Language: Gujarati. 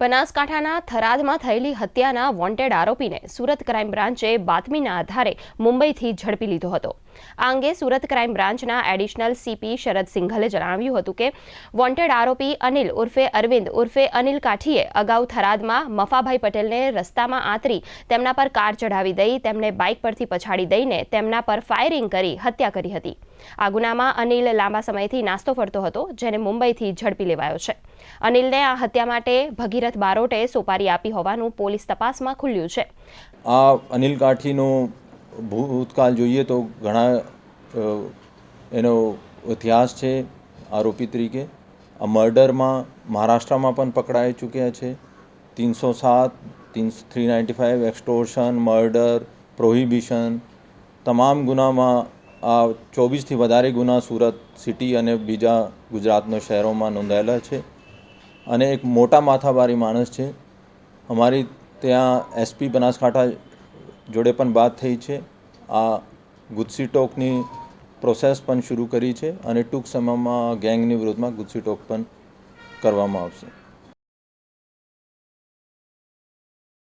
બનાસકાંઠાના થરાદમાં થયેલી હત્યાના વોન્ટેડ આરોપીને સુરત ક્રાઇમ બ્રાન્ચે બાતમીના આધારે મુંબઈથી ઝડપી લીધો હતો. આ અંગે સુરત ક્રાઇમ બ્રાન્ચના એડિશનલ સીપી શરદ સિંઘલે જણાવ્યું હતું કે, વોન્ટેડ આરોપી અનિલ ઉર્ફે અરવિંદ ઉર્ફે અનિલ કાઠીએ અગાઉ થરાદમાં મફાભાઈ પટેલને રસ્તામાં આંતરી તેમના પર કાર ચઢાવી દઈ, તેમને બાઇક પરથી પછાડી દઈને તેમના પર ફાયરિંગ કરી હત્યા કરી હતી. આ ગુનામાં અનિલ લાંબા સમયથી નાસ્તો ફરતો હતો, જેને મુંબઈથી ઝડપી લેવાયો છે. અનિલને આ હત્યા માટે ભગીરથ બારોટે સોપારી આપી હોવાનું પોલીસ તપાસમાં ખુલ્યું છે. આ અનિલ કાઠીનો ભૂતકાળ જોઈએ તો ઘણા એનો ઇતિહાસ છે આરોપી તરીકે. આ મર્ડરમાં મહારાષ્ટ્રમાં પણ પકડાઈ ચૂક્યા છે. ત્રણસો સાત તીન three ninety five extortion murder prohibition તમામ ગુનામાં આ ચોવીસથી વધારે ગુના સુરત સિટી અને બીજા ગુજરાતના શહેરોમાં નોંધાયેલા છે અને એક મોટા માથાવારી માણસ છે. અમારી ત્યાં એસપી બનાસકાંઠા જોડે પણ વાત થઈ છે. આ ગુજસી ટોકની પ્રોસેસ પણ શરૂ કરી છે અને ટૂંક સમયમાં ગેંગની વિરુદ્ધમાં ગુસ્સી ટોક પણ કરવામાં આવશે.